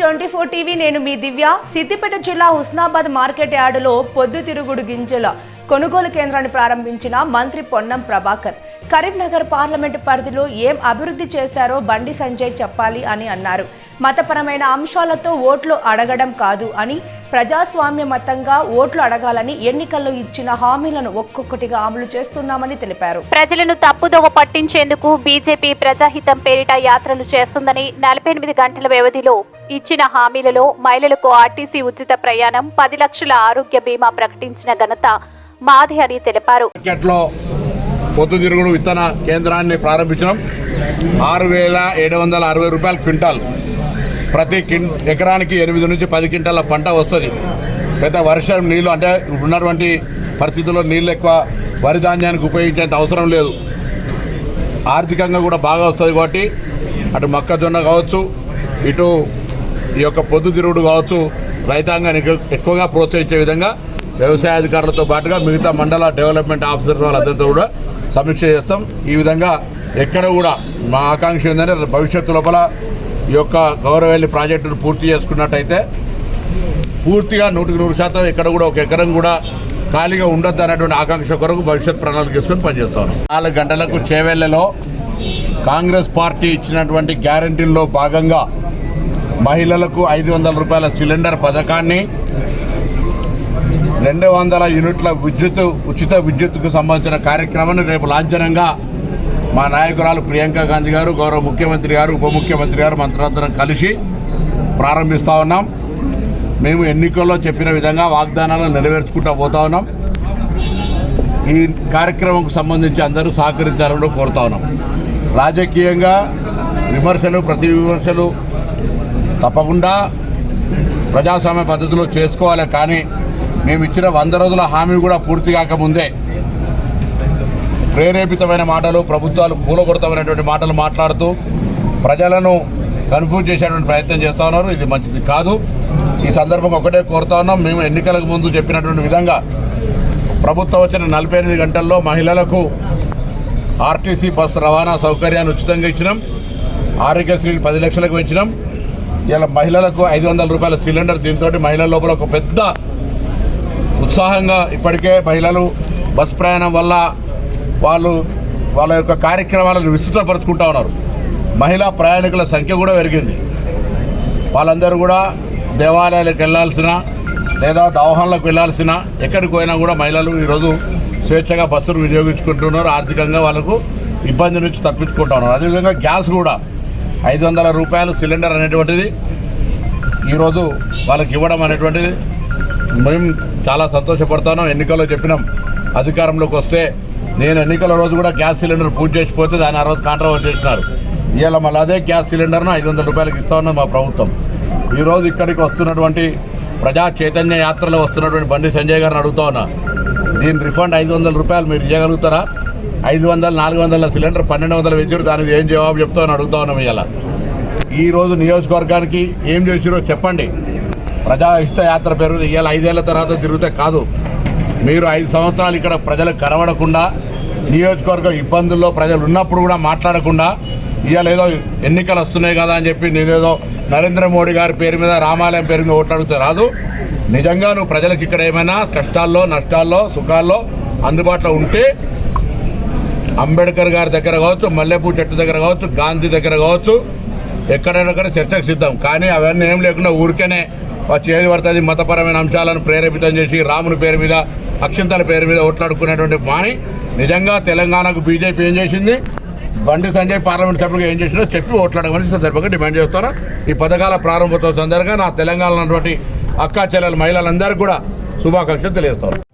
Twenty four TV నేను మీ దివ్య. సిద్దిపేట జిల్లా Husnabad market యార్డులో పొద్దుతిరుగుడు గింజల కొనుగోలు కేంద్రాన్ని ప్రారంభించిన మంత్రి పొన్నం ప్రభాకర్ కరీంనగర్ పార్లమెంటు పరిధిలో ఏం అభివృద్ధి చేశారో బండి సంజయ్ చెప్పాలి అని అన్నారు. మతపరమైన అంశాలతో ఓట్లు అడగడం కాదు అని ప్రజాస్వామ్య మతంగా ఓట్లు అడగాలని ఎన్నికల్లో ఇచ్చిన హామీలను ఒక్కొక్కటిగా అమలు చేస్తున్నామని తెలిపారు. ప్రజలను తప్పుదోవ పట్టించేందుకు బీజేపీ ప్రజాహితం పేరిట యాత్రలు చేస్తుందని నలభై ఎనిమిది గంటల వ్యవధిలో ఇచ్చిన హామీలలో మహిళలకు ఆర్టీసీ ఉచిత ప్రయాణం పది లక్షల ఆరోగ్య బీమా ప్రకటించిన ఘనత మాది అని తెలిపారు. మార్కెట్లో పొద్దుతిరుగుడు విత్తన కేంద్రాన్ని ప్రారంభించడం ఆరు వేల ఏడు వందల అరవై రూపాయల క్వింటాల్. ప్రతి కిన్ ఎకరానికి ఎనిమిది నుంచి పది క్వింటాల పంట వస్తుంది. పెద్ద వర్షం నీళ్ళు అంటే ఉన్నటువంటి పరిస్థితుల్లో నీళ్ళు ఎక్కువ వరి ధాన్యానికి ఉపయోగించేంత అవసరం లేదు. ఆర్థికంగా కూడా బాగా వస్తుంది కాబట్టి అటు మొక్కజొన్న కావచ్చు ఇటు ఈ యొక్క పొద్దుతిరుగుడు కావచ్చు రైతాంగాన్ని ఎక్కువగా ప్రోత్సహించే విధంగా వ్యవసాయ అధికారులతో పాటుగా మిగతా మండల డెవలప్మెంట్ ఆఫీసర్ వాళ్ళందరితో కూడా సమీక్ష చేస్తాం. ఈ విధంగా ఎక్కడ కూడా మా ఆకాంక్ష ఏంటంటే భవిష్యత్తు లోపల ఈ యొక్క గౌరవెల్లి ప్రాజెక్టును పూర్తి చేసుకున్నట్టయితే పూర్తిగా నూటికి నూరు శాతం ఎక్కడ కూడా ఒక ఎకరం కూడా ఖాళీగా ఉండొద్దు అనేటువంటి ఆకాంక్ష కొరకు భవిష్యత్ ప్రణాళిక చేసుకొని పనిచేస్తాను నాలుగు గంటలకు చేవెళ్ళలో కాంగ్రెస్ పార్టీ ఇచ్చినటువంటి గ్యారంటీల్లో భాగంగా మహిళలకు ఐదు వందల రూపాయల సిలిండర్ పథకాన్ని రెండు వందల యూనిట్ల విద్యుత్ ఉచిత విద్యుత్కు సంబంధించిన కార్యక్రమాన్ని రేపు లాంఛనంగా మా నాయకురాలు ప్రియాంక గాంధీ గారు గౌరవ ముఖ్యమంత్రి గారు ఉప ముఖ్యమంత్రి గారు మంత్రులందరం కలిసి ప్రారంభిస్తూ ఉన్నాం. మేము ఎన్నికల్లో చెప్పిన విధంగా వాగ్దానాలను నెరవేర్చుకుంటూ పోతా ఉన్నాం. ఈ కార్యక్రమంకు సంబంధించి అందరూ సహకరించాలని కోరుతా ఉన్నాం. రాజకీయంగా విమర్శలు ప్రతి విమర్శలు తప్పకుండా ప్రజాస్వామ్య పద్ధతిలో చేసుకోవాలి కానీ మేము ఇచ్చిన వంద రోజుల హామీ కూడా పూర్తి కాకముందే ప్రేరేపితమైన మాటలు ప్రభుత్వాలు కూలగొడతామనేటువంటి మాటలు మాట్లాడుతూ ప్రజలను కన్ఫ్యూజ్ చేసేటువంటి ప్రయత్నం చేస్తూ ఉన్నారు. ఇది మంచిది కాదు. ఈ సందర్భంగా ఒకటే కోరుతా ఉన్నాం. మేము ఎన్నికలకు ముందు చెప్పినటువంటి విధంగా ప్రభుత్వం వచ్చిన నలభై ఎనిమిది గంటల్లో మహిళలకు ఆర్టీసీ బస్సు రవాణా సౌకర్యాన్ని ఉచితంగా ఇచ్చినాం. ఆరోగ్యశ్రీని పది లక్షలకు పెంచినాం. ఇలా మహిళలకు ఐదు వందల రూపాయల సిలిండర్ దీంతో మహిళల లోపల ఒక పెద్ద ఉత్సాహంగా ఇప్పటికే మహిళలు బస్ ప్రయాణం వల్ల వాళ్ళు వాళ్ళ యొక్క కార్యక్రమాలను విస్తృతపరుచుకుంటా ఉన్నారు. మహిళా ప్రయాణికుల సంఖ్య కూడా పెరిగింది. వాళ్ళందరూ కూడా దేవాలయాలకు వెళ్ళాల్సిన లేదా దవాహాలకు వెళ్ళాల్సిన ఎక్కడికి పోయినా కూడా మహిళలు ఈరోజు స్వేచ్ఛగా బస్సులు వినియోగించుకుంటున్నారు. ఆర్థికంగా వాళ్ళకు ఇబ్బంది నుంచి తప్పించుకుంటా ఉన్నారు. అదేవిధంగా గ్యాస్ కూడా ఐదు వందల రూపాయలు సిలిండర్ అనేటువంటిది ఈరోజు వాళ్ళకి ఇవ్వడం అనేటువంటిది మేము చాలా సంతోషపడుతున్నాం ఎన్నికల్లో చెప్పినాం. అధికారంలోకి వస్తే నేను ఎన్నికల రోజు కూడా గ్యాస్ సిలిండర్ పూజ చేసిపోతే దాన్ని ఆ రోజు కాంట్రవర్ట్ చేసినారు. ఇవాళ మళ్ళీ అదే గ్యాస్ సిలిండర్ను ఐదు వందల రూపాయలకి ఇస్తా ఉన్నది మా ప్రభుత్వం. ఈరోజు ఇక్కడికి వస్తున్నటువంటి ప్రజా చైతన్య యాత్రలో వస్తున్నటువంటి బండి సంజయ్ గారిని అడుగుతా ఉన్నా. దీని రిఫండ్ ఐదు వందల రూపాయలు మీరు ఇవ్వగలుగుతారా ఐదు వందల నాలుగు వందల సిలిండర్ పన్నెండు వందల వెజ్జరు దానికి ఏం జవాబు చెప్తామని అడుగుతా ఉన్నాం ఇవాళ ఈరోజు నియోజకవర్గానికి ఏం చేసిరో చెప్పండి. ప్రజాహిత యాత్ర పేరు ఇవాళ ఐదేళ్ళ తర్వాత తిరిగితే కాదు. మీరు ఐదు సంవత్సరాలు ఇక్కడ ప్రజలకు కనబడకుండా నియోజకవర్గ ఇబ్బందుల్లో ప్రజలు ఉన్నప్పుడు కూడా మాట్లాడకుండా ఇవాళ ఏదో ఎన్నికలు వస్తున్నాయి కదా అని చెప్పి నేనేదో నరేంద్ర మోడీ గారి పేరు మీద రామాలయం పేరు మీద ఓట్లాడితే రాదు. నిజంగా నువ్వు ప్రజలకు ఇక్కడ ఏమైనా కష్టాల్లో నష్టాల్లో సుఖాల్లో అందుబాటులో ఉంటే అంబేద్కర్ గారి దగ్గర కావచ్చు మల్లెపూ చెట్టు దగ్గర కావచ్చు గాంధీ దగ్గర కావచ్చు ఎక్కడైనా చర్చకు సిద్ధం. కానీ అవన్నీ ఏం లేకుండా ఊరికేనే వచ్చి ఏది పడుతుంది మతపరమైన అంశాలను ప్రేరేపితం చేసి రాముని పేరు మీద అక్షంతల పేరు మీద ఓట్లాడుకునేటువంటి మాని నిజంగా తెలంగాణకు బీజేపీ ఏం చేసింది? బండి సంజయ్ పార్లమెంట్ సభ్యులుగా ఏం చేసినా చెప్పి ఓట్లాడమని సందర్భంగా డిమాండ్ చేస్తాను ఈ పథకాల ప్రారంభోత్సవం సందర్భంగా నా తెలంగాణలో ఉన్నటువంటి అక్కా చెల్లెల మహిళలందరికీ కూడా శుభాకాంక్షలు తెలియజేస్తాను